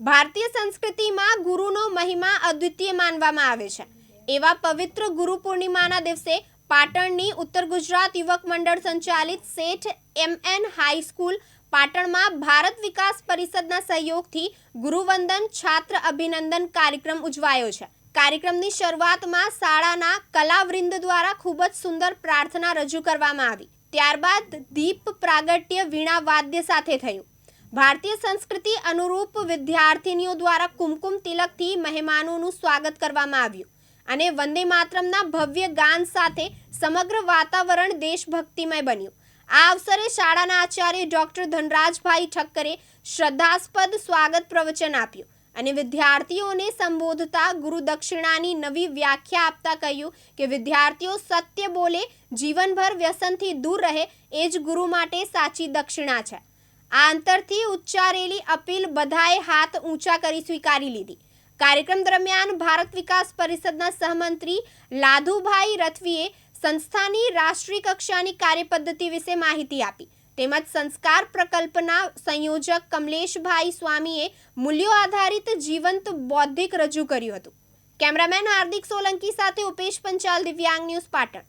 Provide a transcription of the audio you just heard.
ભારતીય સંસ્કૃતિમાં ગુરુનો મહિમા અદ્વિતીય માનવામાં આવે છે. એવા પવિત્ર ગુરુ પૂર્ણિમાના દિવસે પાટણની ઉત્તર ગુજરાત યુવક મંડળ સંચાલિત શેઠ એમ એન હાઈસ્કૂલ પાટણમાં ભારત વિકાસ પરિષદના સહયોગથી ગુરુવંદન છાત્ર અભિનંદન કાર્યક્રમ ઉજવાયો છે. કાર્યક્રમની શરૂઆતમાં શાળાના કલાવૃંદ દ્વારા ખૂબ જ સુંદર પ્રાર્થના રજૂ કરવામાં આવી. ત્યારબાદ દીપ પ્રાગટ્ય વીણા વાદ્ય સાથે થયું. ભારતીય સંસ્કૃતિ અનુરૂપ વિદ્યાર્થીનીઓ દ્વારા કુમકુમ તિલકથી મહેમાનોનું સ્વાગત કરવામાં આવ્યું અને વંદે માતરમના ભવ્ય ગાન સાથે સમગ્ર વાતાવરણ દેશભક્તિમય બન્યું. આ અવસરે શાળાના આચાર્ય ડોક્ટર ધનરાજભાઈ ઠક્કરે શ્રદ્ધાસ્પદ સ્વાગત પ્રવચન આપ્યું અને વિદ્યાર્થીઓને સંબોધતા ગુરુ દક્ષિણાની નવી વ્યાખ્યા આપતા કહ્યું કે વિદ્યાર્થીઓ સત્ય બોલે, જીવનભર વ્યસનથી દૂર રહે એ જ ગુરુ માટે સાચી દક્ષિણા છે. આ અંતરથી ઉચ્ચારેલી અપીલ બધાએ હાથ ઊંચા કરી સ્વીકારી લીધી. કાર્યક્રમ દરમિયાન ભારત વિકાસ પરિષદના સહમંત્રી લાધુભાઈ રથવીએ સંસ્થાની રાષ્ટ્રીય કક્ષાની કાર્યપદ્ધતિ વિશે માહિતી આપી. તેમજ સંસ્કાર પ્રકલ્પના સંયોજક કમલેશભાઈ સ્વામીએ મૂલ્યો આધારિત જીવંત બૌદ્ધિક રજૂ કર્યું હતું. કેમેરામેન હાર્દિક સોલંકી સાથે ઉપેશ પંચાલ દિવ્યાંગ ન્યૂઝ પાટણ.